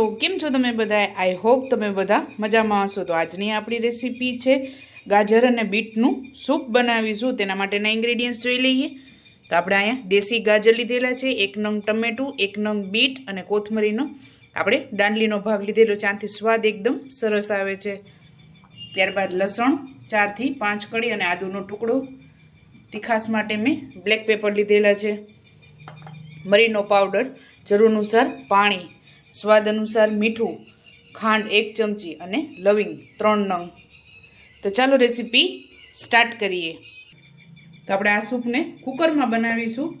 તો કેમ છો તમે બધા આઈ હોપ તમે બધા મજામાં હશો. તો આજની આપણી રેસીપી છે ગાજર અને બીટનું સૂપ બનાવીશું. તેના માટેના ઇન્ગ્રેડિયન્ટ્સ જોઈ લઈએ. તો આપણે અહીંયા દેશી ગાજર લીધેલા છે, એક નંગ ટમેટું, એક નંગ બીટ અને કોથમરીનો આપણે દાંડલીનો ભાગ લીધેલો છે. આથી સ્વાદ એકદમ સરસ આવે છે. ત્યારબાદ લસણ ચારથી પાંચ કળી અને આદુનો ટુકડો. તીખાસ માટે મેં બ્લેક પેપર લીધેલા છે. મરીનો પાવડર જરૂર અનુસાર પાણી સ્વાદ અનુસાર મીઠું, ખાંડ એક ચમચી અને લવિંગ ત્રણ નંગ. તો ચાલો રેસીપી સ્ટાર્ટ કરીએ. તો આપણે આ સૂપને કુકરમાં બનાવીશું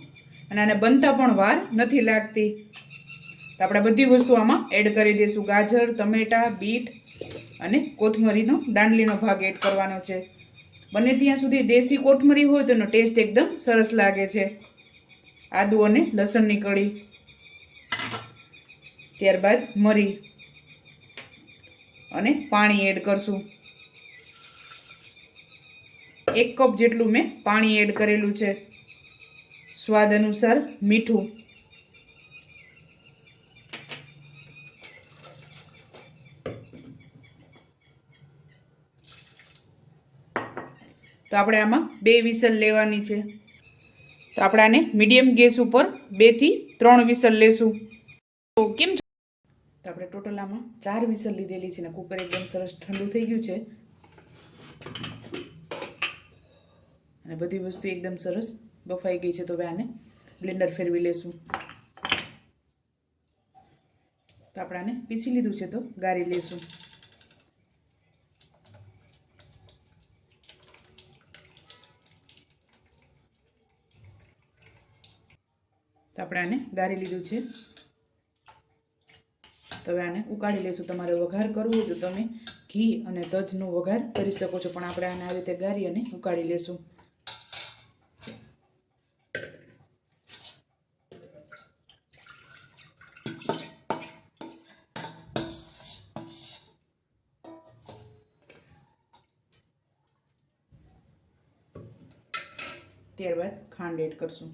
અને આને બનતા પણ વાર નથી લાગતી. તો આપણે બધી વસ્તુ આમાં એડ કરી દઈશું. ગાજર, ટમેટા, બીટ અને કોથમરીનો દાંડલીનો ભાગ એડ કરવાનો છે. બને ત્યાં સુધી દેશી કોથમરી હોય તો એનો ટેસ્ટ એકદમ સરસ લાગે છે. આદુ અને લસણની કળી ત્યારબાદ મરી. અને પાણી એડ કરશું. એક કપ જેટલું મેં પાણી એડ કરેલું છે. સ્વાદ અનુસાર મીઠું. તો આપણે આમાં બે વિસલ લેવાની છે. તો આપણે આને મીડિયમ ગેસ ઉપર બેથી ત્રણ વિસલ લેશું. તો કેમ? તો આપણે ટોટલ આમાં ચાર વિસલ લીધેલી છે ને કુકર એકદમ સરસ ઠંડુ થઈ ગયું છે. અને બધી વસ્તુ એકદમ સરસ બફાઈ ગઈ છે તો હવે આને બ્લેન્ડર ફેરવી લેશું. તો આપણે આને પીસી લીધું છે તો ગાળી લેશું. તો આપણે આને ગાળી લીધું છે. તો આને ઉકાળી લઈશું તમારે વઘાર કરવો હોય તો તમે ઘી અને તજનો વઘાર કરી શકો છો. પણ આપણે આને આ રીતે ગારી અને ઉકાળી લેશું. ત્યારબાદ ખાંડ એડ કરશું.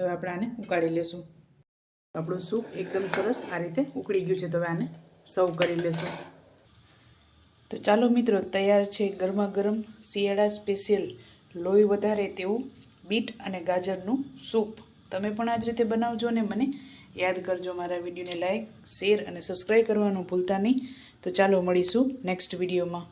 તો આપણે આને ઉકાળી લેશું. આપણું સૂપ એકદમ સરસ આ રીતે ઉકળી ગયું છે. તો હવે આને સર્વ કરી લેશું. તો ચાલો મિત્રો, તૈયાર છે ગરમા ગરમ શિયાળા સ્પેશિયલ લોહી વધારે તેવું બીટ અને ગાજરનું સૂપ. તમે પણ આ જ રીતે બનાવજો અને મને યાદ કરજો મારા વિડીયોને લાઈક, શેર અને સબસ્ક્રાઈબ કરવાનું ભૂલતા નહીં. તો ચાલો મળીશું નેક્સ્ટ વિડીયોમાં.